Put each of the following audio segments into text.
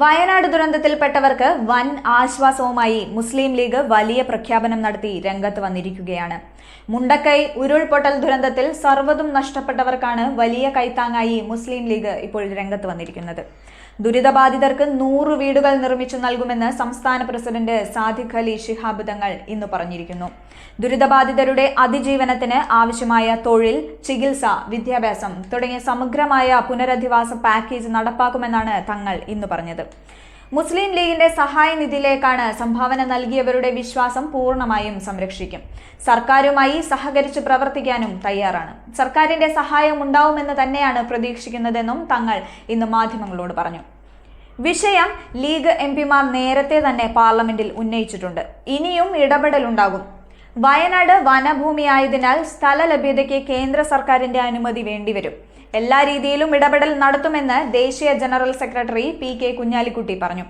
വയനാട് ദുരന്തത്തിൽപ്പെട്ടവർക്ക് വൻ ആശ്വാസവുമായി മുസ്ലിം ലീഗ് വലിയ പ്രഖ്യാപനം നടത്തി രംഗത്ത് വന്നിരിക്കുകയാണ്. മുണ്ടക്കൈ ഉരുൾപൊട്ടൽ ദുരന്തത്തിൽ സർവതും നഷ്ടപ്പെട്ടവർക്കാണ് വലിയ കൈത്താങ്ങായി മുസ്ലിം ലീഗ് ഇപ്പോൾ രംഗത്ത് വന്നിരിക്കുന്നത്. ദുരിതബാധിതർക്ക് നൂറ് വീടുകൾ നിർമ്മിച്ചു നൽകുമെന്ന് സംസ്ഥാന പ്രസിഡന്റ് സാദിഖ് അലി ഷിഹാബ് തങ്ങൾ ഇന്ന് പറഞ്ഞിരിക്കുന്നു. ദുരിതബാധിതരുടെ അതിജീവനത്തിന് ആവശ്യമായ തൊഴിൽ ചികിത്സ വിദ്യാഭ്യാസം തുടങ്ങിയ സമഗ്രമായ പുനരധിവാസ പാക്കേജ് നടപ്പാക്കുമെന്നാണ് തങ്ങൾ ഇന്ന് പറഞ്ഞത്. മുസ്ലിം ലീഗിന്റെ സഹായ നിധിയിലേക്കാണ് സംഭാവന നൽകിയവരുടെ വിശ്വാസം പൂർണമായും സംരക്ഷിക്കും. സർക്കാരുമായി സഹകരിച്ച് പ്രവർത്തിക്കാനും തയ്യാറാണ്. സർക്കാരിന്റെ സഹായം ഉണ്ടാവുമെന്ന് തന്നെയാണ് പ്രതീക്ഷിക്കുന്നതെന്നും തങ്ങൾ ഇന്ന് മാധ്യമങ്ങളോട് പറഞ്ഞു. വിഷയം ലീഗ് എം പിമാർ നേരത്തെ തന്നെ പാർലമെന്റിൽ ഉന്നയിച്ചിട്ടുണ്ട്. ഇനിയും ഇടപെടലുണ്ടാകും. വയനാട് വനഭൂമിയായതിനാൽ സ്ഥല ലഭ്യതയ്ക്ക് കേന്ദ്ര സർക്കാരിന്റെ അനുമതി വേണ്ടിവരും. എല്ലാ രീതിയിലും ഇടപെടൽ നടത്തുമെന്ന് ദേശീയ general secretary P K Kunhalikutty പറഞ്ഞു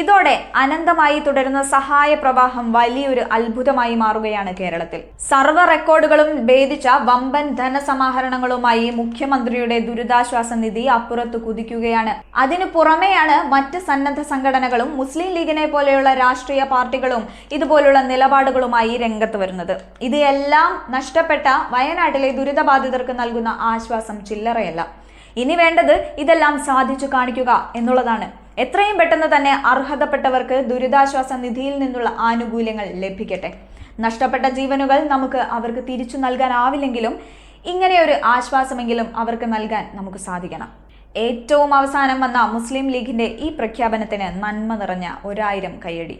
ഇതോടെ അനന്തമായി തുടരുന്ന സഹായ പ്രവാഹം വലിയൊരു അത്ഭുതമായി മാറുകയാണ് കേരളത്തിൽ. സർവ റെക്കോർഡുകളും ഭേദിച്ച വമ്പൻ ധനസമാഹരണങ്ങളുമായി മുഖ്യമന്ത്രിയുടെ ദുരിതാശ്വാസ നിധി അപ്പുറത്ത് കുതിക്കുകയാണ്. അതിനു പുറമെയാണ് മറ്റ് സന്നദ്ധ സംഘടനകളും മുസ്ലിം ലീഗിനെ പോലെയുള്ള രാഷ്ട്രീയ പാർട്ടികളും ഇതുപോലുള്ള നിലപാടുകളുമായി രംഗത്ത് വരുന്നത്. ഇത് എല്ലാം നഷ്ടപ്പെട്ട വയനാട്ടിലെ ദുരിതബാധിതർക്ക് നൽകുന്ന ആശ്വാസം ചില്ലറയല്ല. ഇനി വേണ്ടത് ഇതെല്ലാം സാധിച്ചു കാണിക്കുക എന്നുള്ളതാണ്. എത്രയും പെട്ടെന്ന് തന്നെ അർഹതപ്പെട്ടവർക്ക് ദുരിതാശ്വാസ നിധിയിൽ നിന്നുള്ള ആനുകൂല്യങ്ങൾ ലഭിക്കട്ടെ. നഷ്ടപ്പെട്ട ജീവനുകൾ നമുക്ക് അവർക്ക് തിരിച്ചു നൽകാനാവില്ലെങ്കിലും ഇങ്ങനെയൊരു ആശ്വാസമെങ്കിലും അവർക്ക് നൽകാൻ നമുക്ക് സാധിക്കണം. ഏറ്റവും അവസാനം വന്ന മുസ്ലിം ലീഗിന്റെ ഈ പ്രഖ്യാപനത്തിന് നന്മ നിറഞ്ഞ ഒരായിരം കയ്യടി.